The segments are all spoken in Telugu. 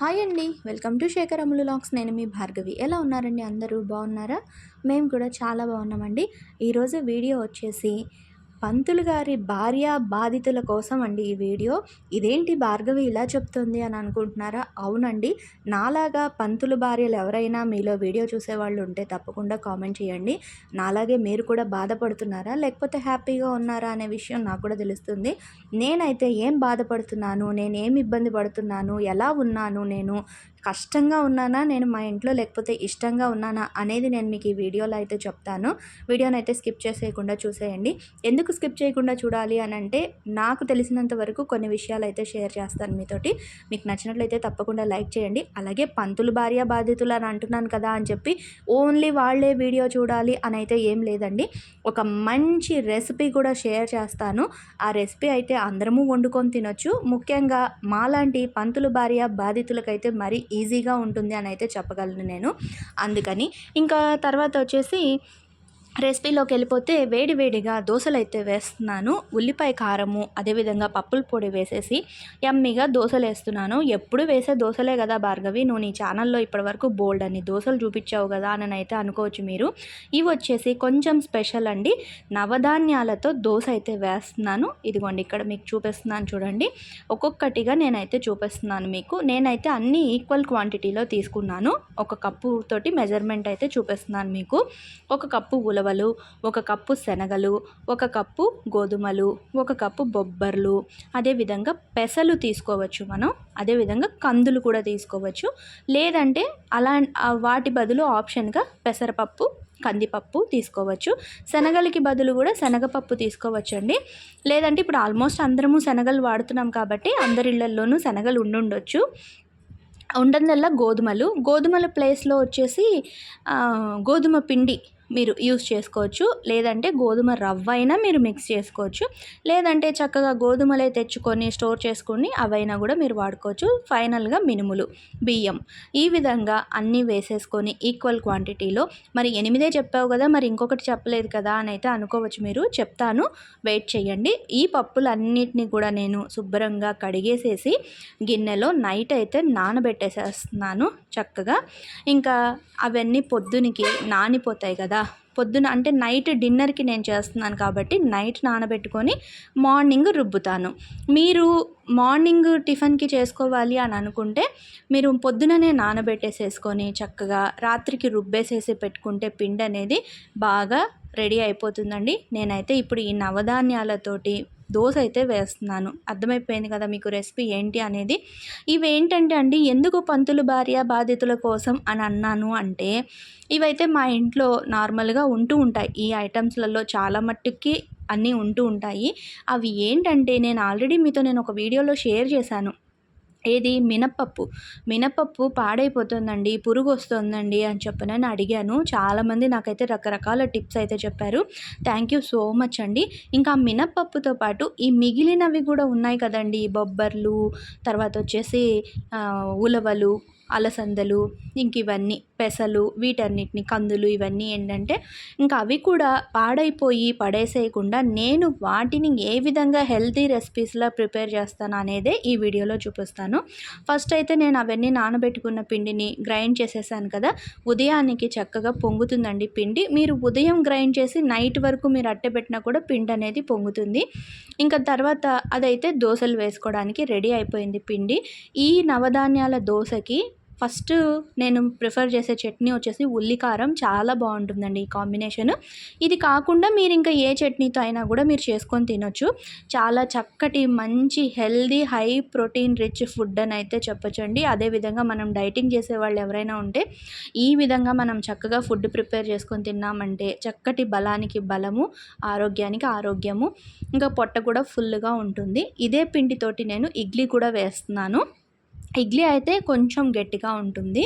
హాయ్ అండి. Welcome to Shekar Ammulu vlogs. నేను మీ భార్గవి. ఎలా ఉన్నారండి అందరూ? బాగున్నారా? మేము కూడా చాలా బాగున్నామండి. ఈరోజు వీడియో వచ్చేసి పంతులు గారి భార్య బాధితుల కోసం అండి ఈ వీడియో. ఇదేంటి భార్గవి ఇలా చెప్తుంది అని అనుకుంటున్నారా? అవునండి. నాలాగా పంతులు భార్యలు ఎవరైనా మీలో వీడియో చూసేవాళ్ళు ఉంటే తప్పకుండా కామెంట్ చేయండి. నాలాగే మీరు కూడా బాధపడుతున్నారా? లేకపోతే హ్యాపీగా ఉన్నారా అనే విషయం నాకు కూడా తెలుస్తుంది. నేనైతే ఏం బాధపడుతున్నాను? నేను ఏం ఇబ్బంది పడుతున్నాను? ఎలా ఉన్నాను నేను? కష్టంగా ఉన్నానా? నేను మా ఇంట్లో లేకపోతే ఇష్టంగా ఉన్నానా? అనేది నేను మీకు ఈ వీడియోలో అయితే చెప్తాను. వీడియోని అయితే స్కిప్ చేసేయకుండా చూసేయండి. ఎందుకు స్కిప్ చేయకుండా చూడాలి అని అంటే నాకు తెలిసినంత వరకు కొన్ని విషయాలు అయితే షేర్ చేస్తాను మీతోటి. మీకు నచ్చినట్లయితే తప్పకుండా లైక్ చేయండి. అలాగే పంతులు భార్య బాధితులు అని అంటున్నాను కదా అని చెప్పి ఓన్లీ వాళ్ళే వీడియో చూడాలి అని అయితే ఏం లేదండి. ఒక మంచి రెసిపీ కూడా షేర్ చేస్తాను. ఆ రెసిపీ అయితే అందరము వండుకొని తినొచ్చు. ముఖ్యంగా మాలాంటి పంతులు భార్య బాధితులకైతే మరి ఈజీగా ఉంటుంది అని అయితే చెప్పగలను నేను. అందుకని ఇంకా తర్వాత వచ్చేసి రెసిపీలోకి వెళ్ళిపోతే వేడివేడిగా దోశలు అయితే వేస్తున్నాను. ఉల్లిపాయ కారము అదేవిధంగా పప్పుల పొడి వేసేసి యమ్మీగా దోశలు వేస్తున్నాను ఎప్పుడు వేసే దోశలే కదా భార్గవి నువ్వు నీ ఛానల్లో ఇప్పటివరకు బోల్డ్ అని దోశలు చూపించావు కదా అని అయితే అనుకోవచ్చు మీరు. ఇవి వచ్చేసి కొంచెం స్పెషల్ అండి. నవధాన్యాలతో దోశ అయితే వేస్తున్నాను. ఇదిగోండి ఇక్కడ మీకు చూపిస్తున్నాను చూడండి. ఒక్కొక్కటిగా నేనైతే చూపిస్తున్నాను మీకు. నేనైతే అన్ని ఈక్వల్ క్వాంటిటీలో తీసుకున్నాను. ఒక కప్పు తోటి మెజర్మెంట్ అయితే చూపిస్తున్నాను మీకు. ఒక కప్పు ఉలవ ఉలవలు ఒక కప్పు శనగలు ఒక కప్పు గోధుమలు ఒక కప్పు బొబ్బర్లు. అదేవిధంగా పెసలు తీసుకోవచ్చు మనం. అదేవిధంగా కందులు కూడా తీసుకోవచ్చు. లేదంటే అలా వాటి బదులు ఆప్షన్గా పెసరపప్పు కందిపప్పు తీసుకోవచ్చు. శనగలకి బదులు కూడా శనగపప్పు తీసుకోవచ్చు అండి లేదంటే ఇప్పుడు ఆల్మోస్ట్ అందరము శనగలు వాడుతున్నాం కాబట్టి అందరి ఇళ్ళల్లోనూ శనగలు ఉండుండొచ్చు. ఉండందల్లా గోధుమలు. గోధుమల ప్లేస్లో వచ్చేసి గోధుమ పిండి మీరు యూస్ చేసుకోవచ్చు. లేదంటే గోధుమ రవ్వ అయినా మీరు మిక్స్ చేసుకోవచ్చు. లేదంటే చక్కగా గోధుమలే తెచ్చుకొని స్టోర్ చేసుకొని అవైనా కూడా మీరు వాడుకోవచ్చు. ఫైనల్గా మినుములు బియ్యం. ఈ విధంగా అన్నీ వేసేసుకొని ఈక్వల్ క్వాంటిటీలో మరి ఎనిమిదే చెప్పావు కదా మరి ఇంకొకటి చెప్పలేదు కదా అని అయితే అనుకోవచ్చు మీరు. చెప్తాను. వెయిట్ చేయండి. ఈ పప్పులన్నిటిని కూడా నేను శుభ్రంగా కడిగేసేసి గిన్నెలో నైట్ అయితే నానబెట్టేసేస్తున్నాను చక్కగా. ఇంకా అవన్నీ పొద్దునికి నానిపోతాయి కదా పొద్దున అంటే నైట్ డిన్నర్కి నేను చేస్తున్నాను కాబట్టి నైట్ నానబెట్టుకొని మార్నింగ్ రుబ్బుతాను. మీరు మార్నింగ్ టిఫిన్కి చేసుకోవాలి అని అనుకుంటే మీరు పొద్దుననే నానబెట్టేసేసుకొని చక్కగా రాత్రికి రుబ్బేసేసి పెట్టుకుంటే పిండి అనేది బాగా రెడీ అయిపోతుందండి. నేనైతే ఇప్పుడు ఈ నవధాన్యాలతోటి దోశ అయితే వేస్తున్నాను. అర్థమైపోయింది కదా మీకు రెసిపీ ఏంటి అనేది? ఇవి ఏంటంటే అండి ఎందుకు పంతులు భార్య బాధితుల కోసం అని అన్నాను అంటే ఇవైతే మా ఇంట్లో నార్మల్గా ఉంటూ ఉంటాయి. ఈ ఐటమ్స్లలో చాలా మట్టుకి అన్నీ ఉంటూ ఉంటాయి. అవి ఏంటంటే నేను ఆల్రెడీ మీతో నేను ఒక వీడియోలో షేర్ చేశాను. ఏది? మినప్పప్పు మినప్పప్పు పాడైపోతుందండి పురుగు వస్తుందండి అని చెప్పి నేను అడిగాను. చాలామంది నాకైతే రకరకాల టిప్స్ అయితే చెప్పారు. థ్యాంక్ యూ సో మచ్ అండి. ఇంకా మినప్పప్పుతో పాటు ఈ మిగిలినవి కూడా ఉన్నాయి కదండి. బొబ్బర్లు తర్వాత వచ్చేసి ఉలవలు అలసందలు ఇంక ఇవన్నీ. పెసలు వీటన్నిటిని కందులు ఇవన్నీ ఏంటంటే ఇంకా అవి కూడా పాడైపోయి పడేసేయకుండా నేను వాటిని ఏ విధంగా హెల్తీ రెసిపీస్లో ప్రిపేర్ చేస్తాను అనేదే ఈ వీడియోలో చూపిస్తాను. ఫస్ట్ అయితే నేను అవన్నీ నానబెట్టుకున్న పిండిని గ్రైండ్ చేసేసాను కదా ఉదయానికి చక్కగా పొంగుతుందండి పిండి. మీరు ఉదయం గ్రైండ్ చేసి నైట్ వరకు మీరు అట్టబెట్టినా కూడా పిండి అనేది పొంగుతుంది. ఇంకా తర్వాత అదైతే దోశలు వేసుకోవడానికి రెడీ అయిపోయింది పిండి. ఈ నవధాన్యాల దోశకి ఫస్ట్ నేను ప్రిఫర్ చేసే చట్నీ వచ్చేసి ఉల్లికారం. చాలా బాగుంటుందండి ఈ కాంబినేషన్. ఇది కాకుండా మీరు ఇంకా ఏ చట్నీతో అయినా కూడా మీరు చేసుకొని తినొచ్చు. చాలా చక్కటి మంచి healthy high protein rich food అని అయితే చెప్పచ్చండి. అదేవిధంగా మనం డైటింగ్ చేసే వాళ్ళు ఎవరైనా ఉంటే ఈ విధంగా మనం చక్కగా ఫుడ్ ప్రిపేర్ చేసుకొని తిన్నామంటే చక్కటి బలానికి బలము ఆరోగ్యానికి ఆరోగ్యము ఇంకా పొట్ట కూడా ఫుల్గా ఉంటుంది. ఇదే పిండితోటి నేను ఇడ్లీ కూడా వేస్తున్నాను. ఇడ్లీ అయితే కొంచెం గట్టిగా ఉంటుంది.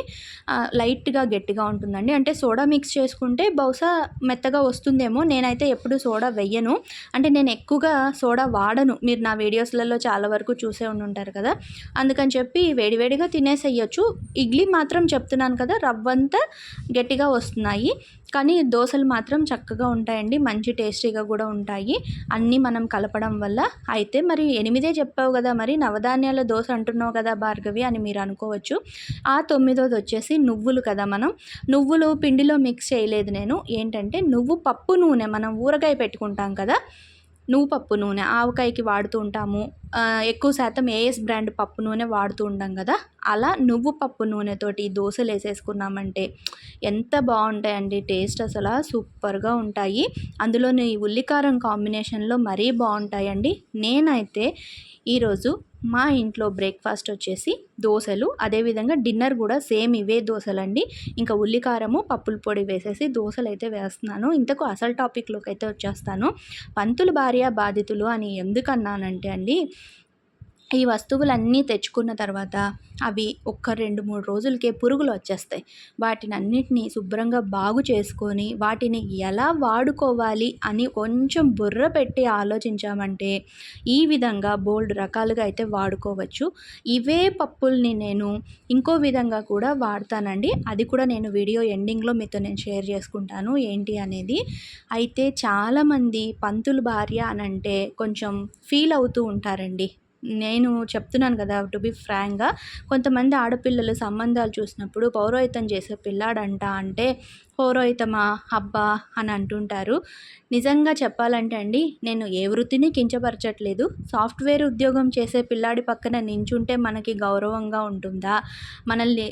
లైట్గా గట్టిగా ఉంటుందండి. అంటే సోడా మిక్స్ చేసుకుంటే బహుశా మెత్తగా వస్తుందేమో. నేనైతే ఎప్పుడు సోడా వెయ్యను. అంటే నేను ఎక్కువగా సోడా వాడను. మీరు నా వీడియోస్లలో చాలా వరకు చూసే ఉంటారు కదా. అందుకని చెప్పి వేడివేడిగా తినేసేయచ్చు. ఇడ్లీ మాత్రం చెప్తున్నాను కదా రవ్వంతా గట్టిగా వస్తున్నాయి. కానీ దోశలు మాత్రం చక్కగా ఉంటాయండి. మంచి టేస్టీగా కూడా ఉంటాయి. అన్నీ మనం కలపడం వల్ల అయితే మరి ఎనిమిదే చెప్పావు కదా మరి నవధాన్యాల దోశ అంటున్నావు కదా భార్గవి అని మీరు అనుకోవచ్చు. ఆ తొమ్మిదోది వచ్చేసి నువ్వులు కదా మనం. నువ్వులు పిండిలో మిక్స్ చేయలేదు నేను. ఏంటంటే నువ్వు పప్పు నూనె మనం ఊరగాయ పెట్టుకుంటాం కదా. నువ్వు పప్పు నూనె ఆవకాయకి వాడుతూ ఉంటాము. ఎక్కువ శాతం ఏఎస్ బ్రాండ్ పప్పు నూనె వాడుతూ ఉంటాం కదా? అలా నువ్వు పప్పు నూనెతోటి దోశలు వేసేసుకున్నామంటే ఎంత బాగుంటాయండి. టేస్ట్ అసలు సూపర్గా ఉంటాయి. అందులోని ఉల్లికారం కాంబినేషన్లో మరీ బాగుంటాయండి. నేనైతే ఈరోజు మా ఇంట్లో బ్రేక్ఫాస్ట్ వచ్చేసి దోశలు అదేవిధంగా డిన్నర్ కూడా సేమ్ ఇవే దోశలండి. ఇంకా ఉల్లికారము పప్పుల పొడి వేసేసి దోశలు అయితే వేస్తున్నాను. ఇంతకు అసలు టాపిక్లోకి అయితే వచ్చేస్తాను. పంతులు భార్య బాధితులు అని ఎందుకన్నానంటే అండి ఈ వస్తువులన్నీ తెచ్చుకున్న తర్వాత అవి ఒక్క రెండు మూడు రోజులకే పురుగులు వచ్చేస్తాయి. వాటిని అన్నిటినీ శుభ్రంగా బాగు చేసుకొని వాటిని ఎలా వాడుకోవాలి అని కొంచెం బుర్ర పెట్టి ఆలోచించామంటే ఈ విధంగా బోల్డ్ రకాలుగా అయితే వాడుకోవచ్చు. ఇవే పప్పుల్ని నేను ఇంకో విధంగా కూడా వాడతానండి. అది కూడా నేను వీడియో ఎండింగ్లో మీతో నేను షేర్ చేసుకుంటాను ఏంటి అనేది. అయితే చాలామంది పంతులు భార్య అని అంటే కొంచెం ఫీల్ అవుతూ ఉంటారండి. నేను చెప్తున్నాను కదా టు బి ఫ్రాంక్గా కొంతమంది ఆడపిల్లలు సంబంధాలు చూసినప్పుడు పౌరోహితం చేసే పిల్లాడంట అంటే పౌరోహితమా అబ్బా అని అంటుంటారు. నిజంగా చెప్పాలంటే అండి నేను ఏ వృత్తిని కించపరచట్లేదు. సాఫ్ట్వేర్ ఉద్యోగం చేసే పిల్లాడి పక్కన నించుంటే మనకి గౌరవంగా ఉంటుందా? మనల్ని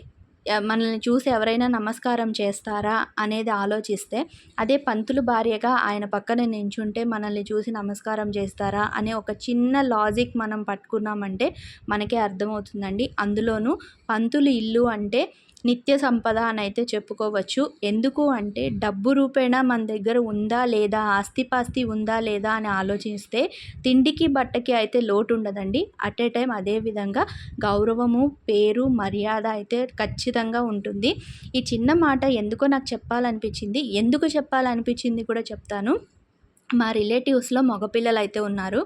మనల్ని చూసి ఎవరైనా నమస్కారం చేస్తారా అనేది ఆలోచిస్తే అదే పంతులు భార్యగా ఆయన పక్కన నించుంటే మనల్ని చూసి నమస్కారం చేస్తారా అనే ఒక చిన్న లాజిక్ మనం పట్టుకున్నామంటే మనకే అర్థమవుతుందండి. అందులోనూ పంతులు ఇల్లు అంటే నిత్య సంపద అని అయితే చెప్పుకోవచ్చు. ఎందుకు అంటే డబ్బు రూపేణా మన దగ్గర ఉందా లేదా ఆస్తిపాస్తి ఉందా లేదా అని ఆలోచిస్తే తిండికి బట్టకి అయితే లోటు ఉండదండి అట్ ఏ టైం అదేవిధంగా గౌరవము పేరు మర్యాద అయితే ఖచ్చితంగా ఉంటుంది. ఈ చిన్న మాట ఎందుకో నాకు చెప్పాలనిపించింది. ఎందుకు చెప్పాలనిపించింది కూడా చెప్తాను. మా రిలేటివ్స్లో మగపిల్లలు అయితే ఉన్నారు.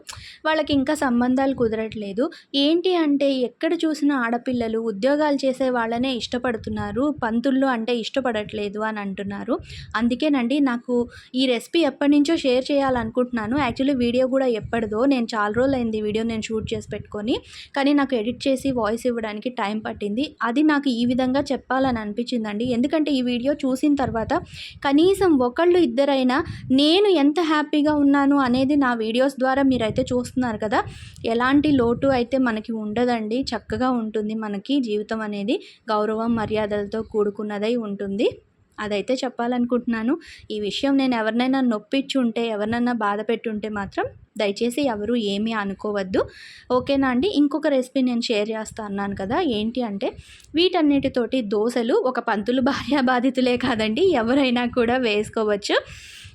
వాళ్ళకి ఇంకా సంబంధాలు కుదరట్లేదు. ఏంటి అంటే ఎక్కడ చూసినా ఆడపిల్లలు ఉద్యోగాలు చేసే వాళ్ళనే ఇష్టపడుతున్నారు. పంతుల్లో అంటే ఇష్టపడట్లేదు అని అంటున్నారు. అందుకేనండి నాకు ఈ రెసిపీ ఎప్పటి నుంచో షేర్ చేయాలనుకుంటున్నాను. యాక్చువల్లీ వీడియో కూడా ఎప్పటిదో నేను చాలా రోజులు అయింది వీడియో నేను షూట్ చేసి పెట్టుకొని. కానీ నాకు ఎడిట్ చేసి వాయిస్ ఇవ్వడానికి టైం పట్టింది. అది నాకు ఈ విధంగా చెప్పాలని అనిపించిందండి. ఎందుకంటే ఈ వీడియో చూసిన తర్వాత కనీసం ఒకళ్ళు ఇద్దరైనా నేను ఎంత హ్యాపీ హ్యాపీగా ఉన్నాను అనేది నా వీడియోస్ ద్వారా మీరైతే చూస్తున్నారు కదా. ఎలాంటి లోటు అయితే మనకి ఉండదండి. చక్కగా ఉంటుంది మనకి జీవితం అనేది. గౌరవం మర్యాదలతో కూడుకున్నదై ఉంటుంది. అదైతే చెప్పాలనుకుంటున్నాను. ఈ విషయం నేను ఎవరినైనా నొప్పిచ్చి ఉంటే ఎవరినైనా బాధ పెట్టుంటే మాత్రం దయచేసి ఎవరు ఏమీ అనుకోవద్దు. ఓకేనా అండి? ఇంకొక రెసిపీ నేను షేర్ చేస్తా అన్నాను కదా. ఏంటి అంటే వీటన్నిటితోటి దోశలు ఒక పంతులు భార్య బాధితులే కాదండి. ఎవరైనా కూడా వేసుకోవచ్చు.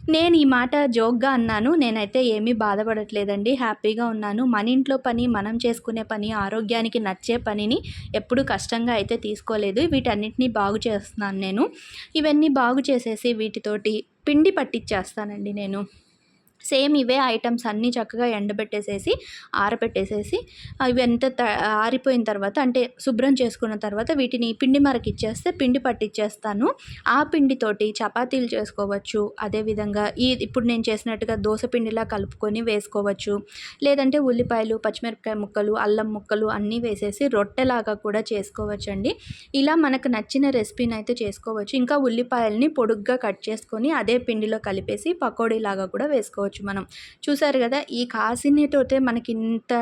నేను ఈ మాట జోక్గా అన్నాను. నేనైతే ఏమీ బాధపడట్లేదండి. హ్యాపీగా ఉన్నాను. మన ఇంట్లో పని మనం చేసుకునే పని ఆరోగ్యానికి నచ్చే పనిని ఎప్పుడు కష్టంగా అయితే తీసుకోలేదు. వీటన్నిటిని బాగు చేస్తున్నాను నేను. ఇవన్నీ బాగు చేసేసి వీటితోటి పిండి పట్టించేస్తానండి నేను. సేమ్ ఇవే ఐటమ్స్ అన్నీ చక్కగా ఎండబెట్టేసేసి ఆరబెట్టేసేసి అవి ఎంత ఆరిపోయిన తర్వాత అంటే శుభ్రం చేసుకున్న తర్వాత వీటిని పిండి మరకి ఇచ్చేస్తే పిండి పట్టిచ్చేస్తాను. ఆ పిండితోటి చపాతీలు చేసుకోవచ్చు అదేవిధంగా ఈ ఇప్పుడు నేను చేసినట్టుగా దోశ పిండిలా కలుపుకొని వేసుకోవచ్చు. లేదంటే ఉల్లిపాయలు పచ్చిమిరపకాయ ముక్కలు అల్లం ముక్కలు అన్నీ వేసేసి రొట్టెలాగా కూడా చేసుకోవచ్చు అండి ఇలా మనకు నచ్చిన రెసిపీని అయితే చేసుకోవచ్చు. ఇంకా ఉల్లిపాయల్ని పొడుగ్గా కట్ చేసుకొని అదే పిండిలో కలిపేసి పకోడీలాగా కూడా వేసుకోవచ్చు. చేసుకోవచ్చు మనం. చూసారు కదా ఈ కాసినతోటే మనకి ఇంత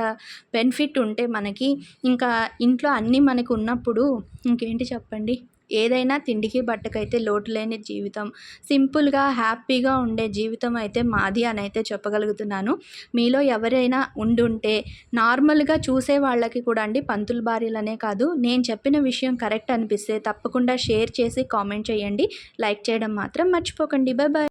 బెనిఫిట్ ఉంటే మనకి ఇంకా ఇంట్లో అన్నీ మనకు ఉన్నప్పుడు ఇంకేంటి చెప్పండి? ఏదైనా తిండికి బట్టకైతే లోటు లేని జీవితం. సింపుల్గా హ్యాపీగా ఉండే జీవితం అయితే మాది అని అయితే చెప్పగలుగుతున్నాను. మీలో ఎవరైనా ఉండుంటే నార్మల్గా చూసే వాళ్ళకి కూడా అండి పంతుల భార్యలనే కాదు నేను చెప్పిన విషయం కరెక్ట్ అనిపిస్తే తప్పకుండా షేర్ చేసి కామెంట్ చేయండి. లైక్ చేయడం మాత్రం మర్చిపోకండి. Bye bye